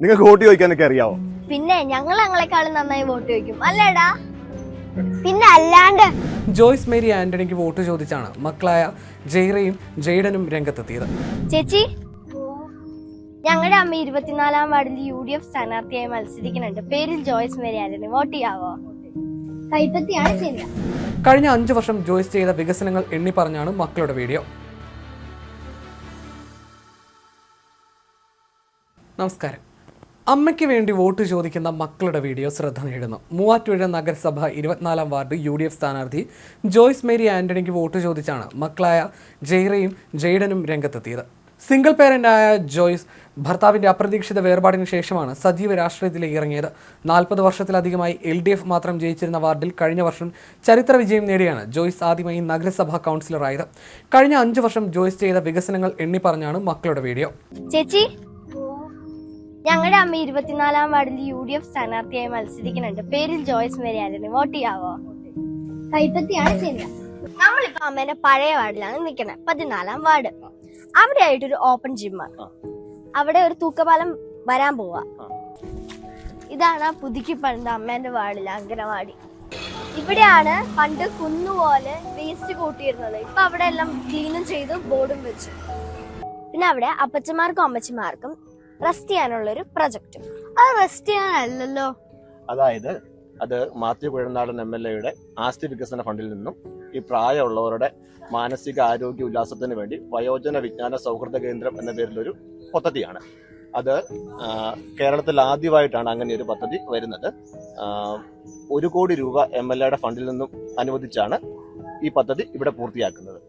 നിങ്ങൾക്ക് വോട്ട് ചോദിക്കാനൊക്കെ അറിയാവോ? പിന്നെ ഞങ്ങൾ ഞങ്ങളെക്കാളും നന്നായി വോട്ട് ചോദിക്കും. അല്ലേടാ? പിന്നെ അല്ലാണ്ട് ജോയ്സ് മേരി ആന്റണിക്ക് വോട്ട് ചോദിച്ചാണ് മക്കളായ ജെയ്റയും ജെയ്ഡനും രംഗത്തെത്തിയത്. ചേച്ചി ഞങ്ങളുടെ അമ്മ ഇരുപത്തിനാലാം വാർഡിൽ യു ഡി എഫ് സ്ഥാനാർത്ഥിയായി മത്സരിക്കുന്നുണ്ട്. പേരിൽ ജോയ്സ് മേരി ആന്റണി. വോട്ട് ചെയ്യാവോ? കൈപ്പത്തിയാണ് കഴിഞ്ഞ അഞ്ചു വർഷം ജോയ്സ് ചെയ്ത വികസനങ്ങൾ എണ്ണി പറഞ്ഞാണ് മക്കളുടെ വീഡിയോ. നമസ്കാരം. അമ്മയ്ക്ക് വേണ്ടി വോട്ട് ചോദിക്കുന്ന മക്കളുടെ വീഡിയോ ശ്രദ്ധ നേടുന്നു. മൂവാറ്റുപുഴ നഗരസഭ ഇരുപത്തിനാലാം വാർഡ് യു ഡി എഫ് സ്ഥാനാർത്ഥി ജോയ്സ് മേരി ആന്റണിക്ക് വോട്ട് ചോദിച്ചാണ് മക്കളായ ജെയ്റയും ജെയ്ഡനും രംഗത്തെത്തിയത്. സിംഗിൾ പേരന്റായ ജോയ്സ് ഭർത്താവിന്റെ അപ്രതീക്ഷിത വേർപാടിന് ശേഷമാണ് സജീവ രാഷ്ട്രീയത്തിലേക്ക് ഇറങ്ങിയത്. നാൽപ്പത് വർഷത്തിലധികമായി എൽ ഡി എഫ് മാത്രം ജയിച്ചിരുന്ന വാർഡിൽ കഴിഞ്ഞ വർഷം ചരിത്ര വിജയം നേടിയാണ് ജോയ്സ് ആദ്യമായി നഗരസഭാ കൗൺസിലറായത്. കഴിഞ്ഞ അഞ്ച് വർഷം ജോയ്സ് ചെയ്ത വികസനങ്ങൾ എണ്ണി പറഞ്ഞാണ് മക്കളുടെ വീഡിയോ. ചേച്ചി ഞങ്ങളുടെ അമ്മ ഇരുപത്തിനാലാം വാർഡിൽ യു ഡി എഫ് സ്ഥാനാർത്ഥിയായി മത്സരിക്കുന്നുണ്ട്. പേരിൽ ജോയ്സ് മേരി ആന്റണി വോട്ട് ചെയ്യാവോ? കൈപ്പത്തിയാണ് ചെയ്യുന്നത്. നമ്മളിപ്പോ അമ്മേന്റെ പഴയ വാർഡിലാണ് നിൽക്കുന്നത്. പതിനാലാം വാർഡ്. അവിടെ ആയിട്ടൊരു ഓപ്പൺ ജിമ്മാണ് അവിടെ ഒരു തൂക്കപാലം വരാൻ പോവാ. ഇതാണ് ആ പുതുക്കി പണിത അമ്മേന്റെ വാർഡിലെ അങ്കനവാടി ഇവിടെയാണ് പണ്ട് കുന്നുപോലെ വേസ്റ്റ് കൂട്ടിയിരുന്നത്. ഇപ്പൊ അവിടെ എല്ലാം ക്ലീനും ചെയ്തു ബോർഡും വെച്ചു. പിന്നെ അവിടെ അപ്പച്ചമാർക്കും അമ്മച്ചിമാർക്കും റെസ്റ്റ് ചെയ്യാനുള്ള ഒരു പ്രൊജക്ട് അത് റെസ്റ്റ് ചെയ്യാനല്ലല്ലോ. അതായത് അത് മാത്യു കുഴനാടൻ എം എൽ എയുടെ ആസ്തി വികസന ഫണ്ടിൽ നിന്നും ഈ പ്രായമുള്ളവരുടെ മാനസിക ആരോഗ്യ ഉല്ലാസത്തിന് വേണ്ടി വയോജന വിജ്ഞാന സൗഹൃദ കേന്ദ്രം എന്ന പേരിലൊരു പദ്ധതിയാണ്. അത് കേരളത്തിൽ ആദ്യമായിട്ടാണ് അങ്ങനെ ഒരു പദ്ധതി വരുന്നത്. ഒരു കോടി രൂപ എം എൽ എയുടെ ഫണ്ടിൽ നിന്നും അനുവദിച്ചാണ് ഈ പദ്ധതി ഇവിടെ പൂർത്തിയാക്കുന്നത്.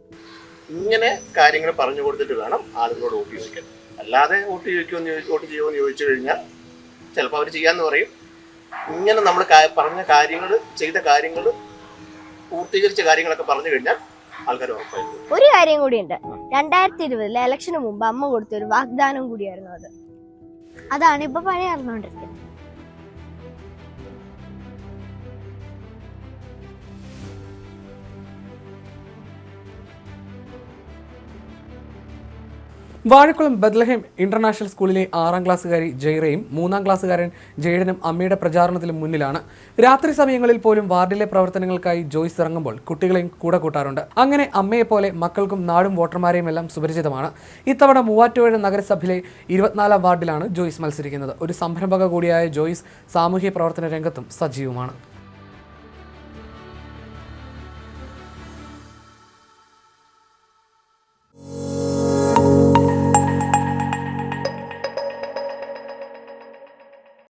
ഇങ്ങനെ കാര്യങ്ങൾ പറഞ്ഞു കൊടുത്തിട്ട് വേണം ആളുകളോട് ചോദിക്കാൻ അല്ലാതെ വോട്ട് ചോദിക്കുമെന്ന് ചോദിച്ചു വോട്ട് ചെയ്യുമെന്ന് ചോദിച്ചു കഴിഞ്ഞാൽ ചിലപ്പോൾ അവർ ചെയ്യാന്ന് പറയും. ഇങ്ങനെ നമ്മൾ പറഞ്ഞ കാര്യങ്ങൾ ചെയ്ത കാര്യങ്ങൾ പൂർത്തീകരിച്ച കാര്യങ്ങളൊക്കെ പറഞ്ഞു കഴിഞ്ഞാൽ ഒരു കാര്യം കൂടിയുണ്ട്. രണ്ടായിരത്തി ഇരുപതിലെ ഇലക്ഷന് മുമ്പ് അമ്മ കൊടുത്ത ഒരു വാഗ്ദാനം കൂടിയായിരുന്നു അത്. അതാണ് ഇപ്പൊ പഴയ അറിഞ്ഞുകൊണ്ടിരിക്കുന്നത് വാഴക്കുളം ബദ്ലഹേം ഇന്റർനാഷണൽ സ്കൂളിലെ ആറാം ക്ലാസ്സുകാരി ജൈറയും മൂന്നാം ക്ലാസ്സുകാരൻ ജെയ്ഡനും അമ്മയുടെ പ്രചാരണത്തിലും മുന്നിലാണ്. രാത്രി സമയങ്ങളിൽ പോലും വാർഡിലെ പ്രവർത്തനങ്ങൾക്കായി ജോയ്സ് ഇറങ്ങുമ്പോൾ കുട്ടികളെയും കൂടെ കൂട്ടാറുണ്ട്. അങ്ങനെ അമ്മയെപ്പോലെ മക്കൾക്കും നാടും വോട്ടർമാരെയും എല്ലാം സുപരിചിതമാണ്. ഇത്തവണ മൂവാറ്റുപുഴ നഗരസഭയിലെ ഇരുപത്തിനാലാം വാർഡിലാണ് ജോയ്സ് മത്സരിക്കുന്നത്. ഒരു സംരംഭക കൂടിയായ ജോയ്സ് സാമൂഹ്യ പ്രവർത്തന രംഗത്തും സജീവമാണ്.